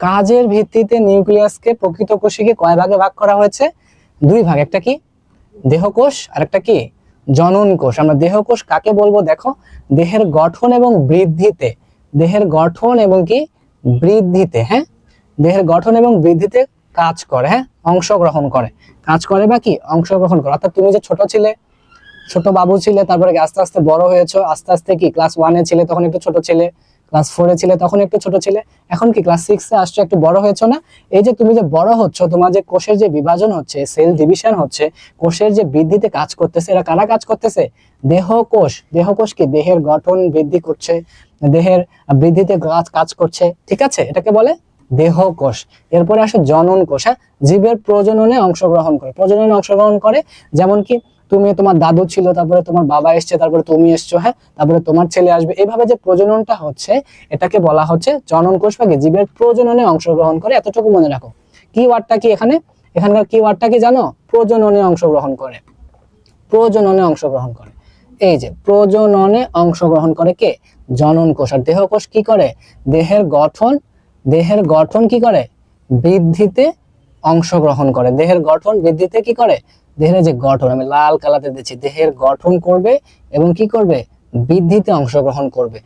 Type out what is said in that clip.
কাজের ভিত্তিতে নিউক্লিয়াসকে প্রকৃত কোষীকে কয় ভাগে ভাগ করা হয়েছে? দুই ভাগ, একটা কি? দেহকোষ আর একটা কি? জনন কোষ। আমরা দেহকোষ কাকে বলব? দেখো, দেহের গঠন এবং বৃদ্ধিতে। দেহের গঠন এবং কি? বৃদ্ধিতে হ্যাঁ? দেহের গঠন এবং বৃদ্ধিতে কাজ করে হ্যাঁ? অংশগ্রহণ করে। কাজ করে বা কি? অংশগ্রহণ করে। অর্থাৎ তুমি যে ছোট ছিলে, ছোট বাবু ছিলে, তারপরে আস্তে আস্তে বড় হয়েছো? আস্তে আস্তে কি? ক্লাস ওয়ানে ছিলে, তখন একটু ছোট ছিলে। ক্লাস ফোরে ছিলে, তখন একটু ছোট ছিলে। এখন কি ক্লাস সিক্সে আসছো, একটু বড় হয়েছো না? এই যে তুমি যে বড় হচ্ছ, তোমার যে কোষের যে বিভাজন হচ্ছে সেল ডিভিশন হচ্ছে, কোষের যে বৃদ্ধিতে কাজ করতেছে, এরা কারা কাজ করতেছে? দেহ কোষ। দেহ কোষ কি? দেহের গঠন বৃদ্ধি করছে, দেহের বৃদ্ধিতে কাজ কাজ করছে। ঠিক আছে? এটাকে বলে দেহ কোষ। এরপরে আসে জনন কোষ। হ্যাঁ? জীবের প্রজননে অংশগ্রহণ করে। প্রজননে অংশগ্রহণ করে যেমন কি তুমি তোমার দাদু ছিল, তারপরে তোমার বাবা এসছে, তারপরে তুমি এসছো হ্যাঁ? তারপরে তোমার ছেলে আসবে। এইভাবে যে প্রজননটা হচ্ছে, এটাকে বলা হচ্ছে জনন কোষ বা জীবের প্রজননে অংশগ্রহণ করে। এতটুকু মনে রাখো। কি ওয়ার্ডটা কি এখানে? এখানকার কি ওয়ার্ডটা কি জানো? প্রজননে অংশগ্রহণ করে। প্রজননে অংশগ্রহণ করে। এই যে, প্রজননে অংশগ্রহণ করে কে? জনন কোষ। আর দেহকোষ কি করে? দেহের গঠন দেহের গঠন কি করে? বৃদ্ধিতে অংশগ্রহণ করে। দেহের গঠন বৃদ্ধিতে কি করে? দেহের যে গঠন, আমি লাল কালাতে দিচ্ছি, দেহের গঠন করবে এবং কি করবে? বৃদ্ধিতে অংশগ্রহণ করবে।